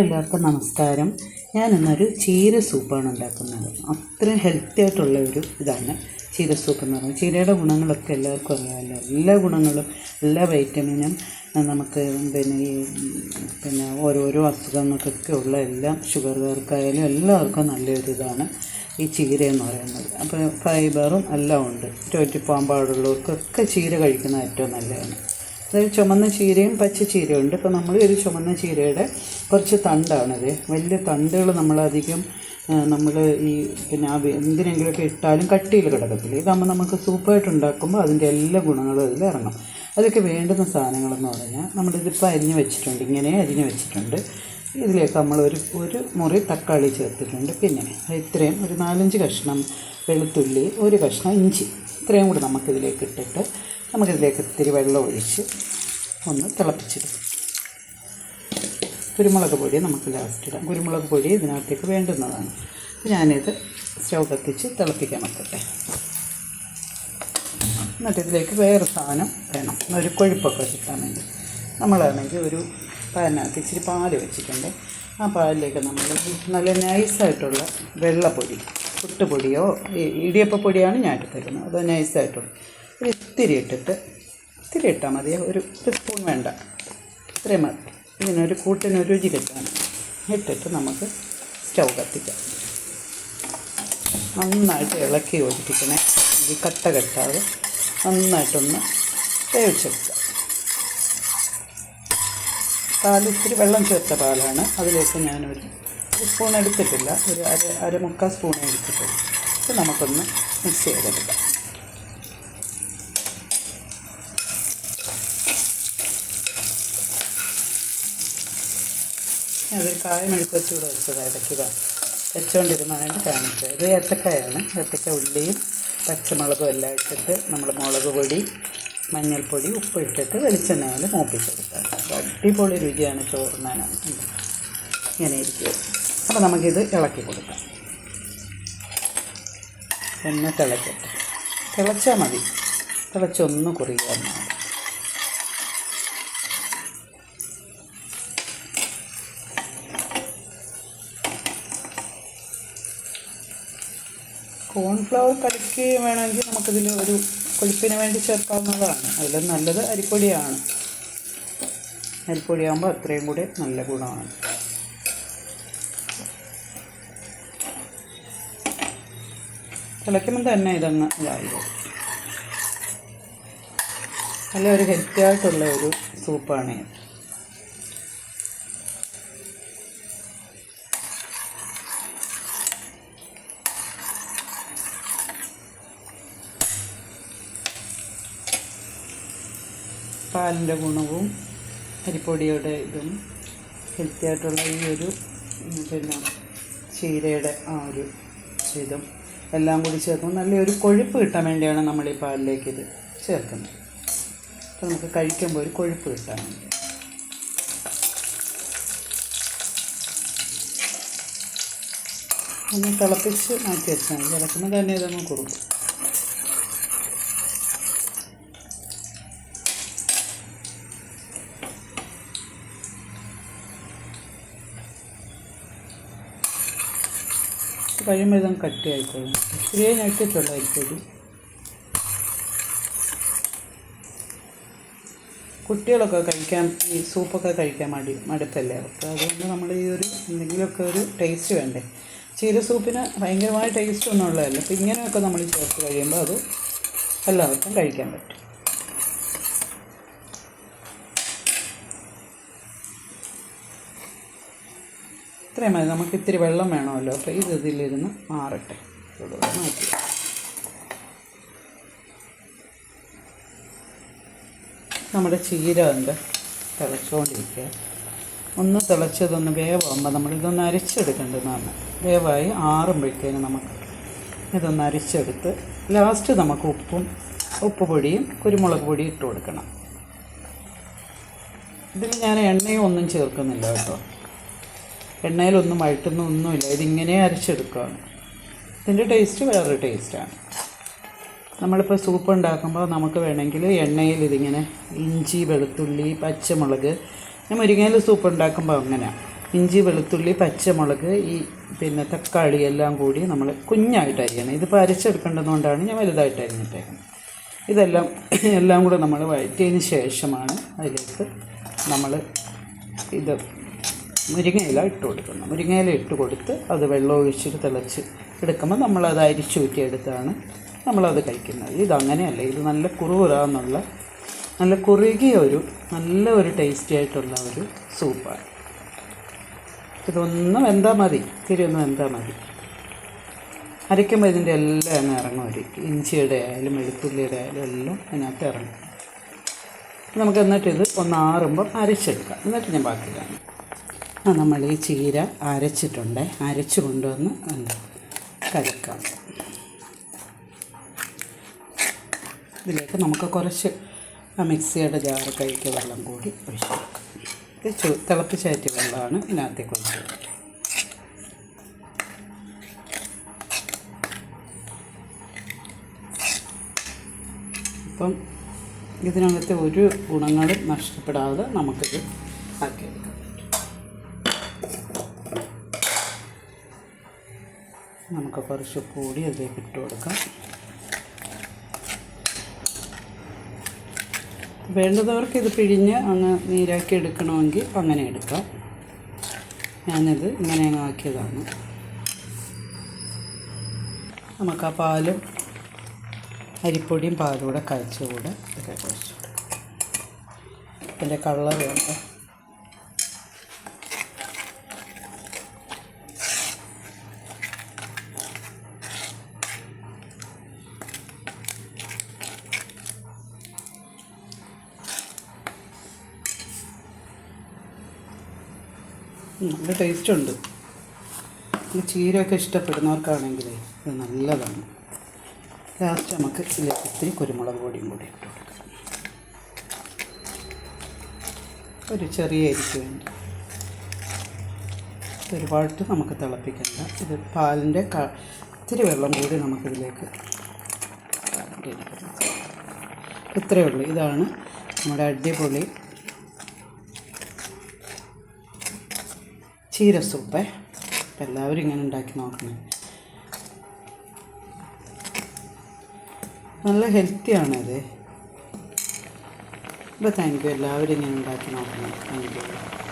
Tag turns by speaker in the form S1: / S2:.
S1: എല്ലാവർക്കും നമസ്കാരം. ഞാനിന്നൊരു ചീര സൂപ്പാണ് ഉണ്ടാക്കുന്നത്. അത്രയും ഹെൽത്തി ആയിട്ടുള്ള ഒരു ഇതാണ് ചീര സൂപ്പ് എന്ന് പറയുന്നത്. ചീരയുടെ ഗുണങ്ങളൊക്കെ എല്ലാവർക്കും അറിയാമല്ലോ. എല്ലാ ഗുണങ്ങളും എല്ലാ വൈറ്റമിനും നമുക്ക് പിന്നെ ഈ പിന്നെ ഓരോരോ അസുഖങ്ങൾക്കൊക്കെ ഉള്ള എല്ലാം ഷുഗറുകാർക്കായാലും എല്ലാവർക്കും നല്ലൊരു ഇതാണ് ഈ ചീര എന്ന് പറയുന്നത്. അപ്പോൾ ഫൈബറും എല്ലാം ഉണ്ട്. ചോറ്റിപ്പോകാൻ പാടുള്ളവർക്കൊക്കെ ചീര കഴിക്കുന്നത് ഏറ്റവും നല്ലതാണ്. അതായത് ചുമന്ന ചീരയും പച്ച ചീരയും ഉണ്ട് ഇപ്പോൾ നമ്മൾ ഒരു ചുമന്ന ചീരയുടെ കുറച്ച് തണ്ടാണിത്. വലിയ തണ്ടുകൾ നമ്മളധികം നമ്മൾ ഈ പിന്നെ എന്തിനെങ്കിലുമൊക്കെ ഇട്ടാലും കട്ടിയിൽ കിടക്കത്തില്ല. ഇതാകുമ്പോൾ നമുക്ക് സൂപ്പറായിട്ട് ഉണ്ടാക്കുമ്പോൾ അതിന്റെ എല്ലാ ഗുണങ്ങളും അതിൽ ഇറങ്ങും. അതൊക്കെ വേണ്ടുന്ന സാധനങ്ങളെന്ന് പറഞ്ഞാൽ നമ്മളിതിപ്പോൾ അരിഞ്ഞ് വെച്ചിട്ടുണ്ട്. ഇങ്ങനെ അരിഞ്ഞ് വെച്ചിട്ടുണ്ട്. ഇതിലേക്ക് നമ്മൾ ഒരു ഒരു മുറി തക്കാളി ചേർത്തിട്ടുണ്ട്. പിന്നെ ഇത്രയും ഒരു നാലഞ്ച് കഷ്ണം വെളുത്തുള്ളി ഒരു കഷ്ണം ഇഞ്ചി. ഇത്രയും കൂടി നമുക്കിതിലേക്ക് ഇട്ടിട്ട് നമുക്കിതിലേക്ക് ഇത്തിരി വെള്ളം ഒഴിച്ച് ഒന്ന് തിളപ്പിച്ചിടും കുരുമുളക് പൊടി നമുക്ക് ലാസ്റ്റ് ഇടാം. കുരുമുളക് പൊടി ഇതിനകത്തേക്ക് വേണ്ടുന്നതാണ്. ഞാനിത് സ്റ്റൗ കത്തിച്ച് തിളപ്പിക്കാൻ വെക്കട്ടെ. എന്നിട്ട് ഇതിലേക്ക് വേറെ സാധനം വേണം ഒരു കൊഴുപ്പൊക്കെ കിട്ടാൻ വേണ്ടി നമ്മളാണെങ്കിൽ ഒരു പാനകത്ത് ഇച്ചിരി പാൽ വെച്ചിട്ടുണ്ട്. ആ പാലിലേക്ക് നമ്മൾ നല്ല നൈസായിട്ടുള്ള വെള്ളപ്പൊടി പുട്ടുപൊടിയോ ഇടിയപ്പ പൊടിയാണ് ഞാൻ തരുന്നത് അത് നൈസായിട്ടുള്ള. ഒരു ഇത്തിരി ഇട്ടിട്ട് ഇത്തിരി ഇട്ടാൽ മതി. ഒരു ഒരു സ്പൂൺ വേണ്ട. ഇത്രയും മതി. ഇതിനൊരു കൂട്ടിനൊരു രുചി കിട്ടാൻ. ഇട്ടിട്ട് നമുക്ക് സ്റ്റൗ കത്തിക്കാം. നന്നായിട്ട് ഇളക്കി യോജിപ്പിക്കണേ. ഈ കട്ട കെട്ടാതെ നന്നായിട്ടൊന്ന് വേവിച്ചെടുക്കുക പാൽ ഇത്തിരി വെള്ളം ചേർത്ത പാലാണ്. അതിലേക്ക് ഞാനൊരു ഒരു സ്പൂൺ എടുത്തിട്ടില്ല. ഒരു അര അര മുക്കാൽ സ്പൂൺ എടുത്തിട്ടുള്ളൂ. ഇത് നമുക്കൊന്ന് മിക്സ് ചെയ്തെടുക്കാം. അതൊരു കായ മെഴുക്കുവച്ചൂടെ വെച്ചത് ഇടയ്ക്കുക വെച്ചുകൊണ്ടിരുന്നതായിട്ട് കാണിച്ചത്. ഇത് ഏത്തക്കായാണ്. ഏത്തക്ക ഉള്ളിയും പച്ചമുളകും എല്ലാം ഇട്ടിട്ട് നമ്മൾ മുളക് പൊടി മഞ്ഞൾപ്പൊടി ഉപ്പ് ഇട്ടിട്ട് വെളിച്ചെണ്ണയിൽ മൂപ്പിച്ചെടുക്കുക. അപ്പോൾ അടിപൊളി രുചിയാണ് ചോറിനാണ് ഇങ്ങനെ ഇരിക്കുക. അപ്പോൾ നമുക്കിത് ഇളക്കി കൊടുക്കാം. ഒന്ന് തിളക്കട്ടെ. തിളച്ചാൽ മതി. തിളച്ചൊന്ന് കുറിയുക എന്നാൽ കോൺഫ്ലവർ കലക്കി വേണമെങ്കിൽ നമുക്കിതിൽ ഒരു കൊഴുപ്പിന് വേണ്ടി ചേർക്കാവുന്നതാണ്. അതിൽ നല്ലത് അരിപ്പൊടിയാണ്. അരിപ്പൊടിയാകുമ്പോൾ അത്രയും കൂടി നല്ല ഗുണമാണ്. തിളയ്ക്കുമ്പോൾ തന്നെ ഇതങ്ങ് ഇതായി വരും. നല്ല ഒരു ഹെൽത്തി ആയിട്ടുള്ള ഒരു സൂപ്പാണ് ഇത്. പാലിന്റെ ഗുണവും അരിപ്പൊടിയുടെ ഇതും ഹെൽത്തി ആയിട്ടുള്ള ഈ ഒരു പിന്നെ ചീരയുടെ ആ ഒരു ഇതും എല്ലാം കൂടി ചേർക്കുമ്പോൾ നല്ലൊരു കൊഴുപ്പ് കിട്ടാൻ വേണ്ടിയാണ് നമ്മൾ ഈ പാലിലേക്ക് ഇത് ചേർക്കുന്നത്. അപ്പോൾ നമുക്ക് കഴിക്കുമ്പോൾ ഒരു കൊഴുപ്പ് കിട്ടാൻ വേണ്ടി. ഒന്ന് തിളപ്പിച്ച് മാറ്റി വെച്ചാൽ മതി. തിളക്കുമ്പോൾ തന്നെ ഇതൊന്ന് കുറുക്കും കഴിയുമ്പോൾ കട്ടി കട്ടിയായിക്കോളും. ഇത്തിരിയേ ഞെട്ടിട്ടുള്ളൂ അരിപ്പൊടി. കുട്ടികളൊക്കെ കഴിക്കാൻ ഈ സൂപ്പൊക്കെ കഴിക്കാൻ മടി മടുപ്പല്ലേ അവർക്ക് അതുകൊണ്ട് നമ്മൾ ഈ ഒരു എന്തെങ്കിലുമൊക്കെ ഒരു ടേസ്റ്റ് വേണ്ടേ? ചീര സൂപ്പിന് ഭയങ്കരമായ ടേസ്റ്റ് ഒന്നും ഉള്ളതല്ല. അപ്പോൾ ഇങ്ങനെയൊക്കെ നമ്മൾ ചേർത്ത് കഴിയുമ്പോൾ അത് എല്ലാവർക്കും കഴിക്കാൻ പറ്റും. ഇത്രയും മതി. നമുക്ക് ഇത്തിരി വെള്ളം വേണമല്ലോ. അപ്പോൾ ഇത് ഇതിലിരുന്ന് മാറട്ടെ. മാറ്റി. നമ്മുടെ ചീര ഉണ്ട്. തിളച്ചുകൊണ്ടിരിക്കുക ഒന്ന് തിളച്ചതൊന്ന് വേവാകുമ്പോൾ നമ്മളിതൊന്ന് പറഞ്ഞാൽ വേവായി ആറുമ്പോഴത്തേന് നമുക്ക് ഇതൊന്ന് അരച്ചെടുത്ത് ലാസ്റ്റ് നമുക്ക് ഉപ്പും ഉപ്പ് പൊടിയും കുരുമുളക് പൊടിയും ഇട്ട് കൊടുക്കണം. ഇതിൽ ഞാൻ എണ്ണയും ഒന്നും ചേർക്കുന്നില്ല കേട്ടോ. എണ്ണയിലൊന്നും വഴറ്റുന്ന ഒന്നുമില്ല. ഇതിങ്ങനെ അരച്ചെടുക്കുകയാണ് ഇതിന്റെ ടേസ്റ്റ് വേറൊരു ടേസ്റ്റാണ് നമ്മളിപ്പോൾ സൂപ്പ് ഉണ്ടാക്കുമ്പോൾ നമുക്ക് വേണമെങ്കിൽ എണ്ണയിൽ ഇതിങ്ങനെ ഇഞ്ചി വെളുത്തുള്ളി പച്ചമുളക്. ഞാൻ മുരിങ്ങയിൽ സൂപ്പ് ഉണ്ടാക്കുമ്പോൾ അങ്ങനെ. ഇഞ്ചി വെളുത്തുള്ളി പച്ചമുളക് ഈ പിന്നെ തക്കാളി എല്ലാം കൂടി നമ്മൾ കുഞ്ഞായിട്ട് അരിയണം. ഇതിപ്പോൾ അരച്ചെടുക്കേണ്ടതുകൊണ്ടാണ് ഞാൻ വലുതായിട്ട് അരിഞ്ഞിട്ടേക്കുന്നത്. ഇതെല്ലാം എല്ലാം കൂടെ നമ്മൾ വഴറ്റിയതിന് ശേഷമാണ് അതിലേക്ക് നമ്മൾ ഇത് മുരിങ്ങയില ഇട്ട് കൊടുക്കണം. മുരിങ്ങയില ഇട്ട് കൊടുത്ത് അത് വെള്ളം ഒഴിച്ചിട്ട് തിളച്ച് എടുക്കുമ്പോൾ നമ്മളത് അരിച്ചൂറ്റിയെടുത്താണ് നമ്മളത് കഴിക്കുന്നത്. ഇതങ്ങനെയല്ല ഇത് നല്ല കുറുകുറാന്നുള്ള നല്ല കുറുകിയ ഒരു നല്ല ഒരു ടേസ്റ്റി ആയിട്ടുള്ള ഒരു സൂപ്പാണ്. ഇതൊന്നും എന്താ മതി ഇത്തിരി ഒന്നും എന്താ മതി. അരയ്ക്കുമ്പോൾ ഇതിന്റെ എല്ലാം അങ്ങ് ഇറങ്ങും ഒരു ഇഞ്ചിയുടെ ആയാലും വെളുത്തുള്ളിയുടെ ആയാലും എല്ലാം അതിനകത്ത് ഇറങ്ങും. നമുക്ക് എന്നിട്ട് ഇത് ഒന്ന് ആറുമ്പം അരച്ചെടുക്കാം. എന്നിട്ട് ഞാൻ ബാക്കി കാണാം നമ്മൾ ഈ ചീര അരച്ചിട്ടുണ്ട്. അരച്ച് കൊണ്ടുവന്ന് കഴിക്കാം. ഇതിലേക്ക് നമുക്ക് കുറച്ച് മിക്സിയുടെ ജാറ് കഴിക്കുക വെള്ളം കൂടി ഒഴിച്ചെടുക്കാം ഇത് ചു തിളപ്പിച്ചയറ്റിയ വെള്ളമാണ് ഇതിനകത്തേക്ക് കൊടുക്കുന്നത് അപ്പം ഇതിനകത്തെ ഒരു ഗുണങ്ങളും നഷ്ടപ്പെടാതെ നമുക്കിത് ആക്കിയെടുക്കാം. നമുക്ക് കുറച്ച് പൊടി അതിലേക്ക് ഇട്ട് കൊടുക്കാം. വേണ്ടതവർക്ക് ഇത് പിഴിഞ്ഞ് അങ്ങ് നീരാക്കി എടുക്കണമെങ്കിൽ അങ്ങനെ എടുക്കാം. ഞാനിത് ഇങ്ങനെ അങ്ങ് ആക്കിയതാണ്. നമുക്ക് ആ പാലും അരിപ്പൊടിയും പാലും കൂടെ കഴിച്ചുകൂടെ ഇതൊക്കെ കഴിച്ചു ഇതിന്റെ കളർ വേണ്ട? നല്ല ടേസ്റ്റുണ്ട് ഈ ചീരയൊക്കെ ഇഷ്ടപ്പെടുന്നവർക്കാണെങ്കിലേ ഇത് നല്ലതാണ്. ലാസ്റ്റ് നമുക്ക് ഇതിലേക്ക് ഇത്തിരി കുരുമുളക് പൊടിയും കൂടി ഇട്ട് കൊടുക്കാം. ഒരു ചെറിയ അരിക്ക് വേണ്ടി. ഒരുപാട് നമുക്ക് തിളപ്പിക്കണ്ട. ഇത് പാലിന്റെ ക ഇത്തിരി വെള്ളം കൂടി നമുക്കിതിലേക്ക് ഇത്രയേ ഉള്ളൂ. ഇതാണ് നമ്മുടെ അടിപൊളി ചീര സൂപ്പ് എല്ലാവരും ഇങ്ങനെ ഉണ്ടാക്കി നോക്കണം. നല്ല ഹെൽത്തിയാണത് അപ്പോൾ താങ്ക് യു എല്ലാവരും ഇങ്ങനെ ഉണ്ടാക്കി നോക്കണം. Thank you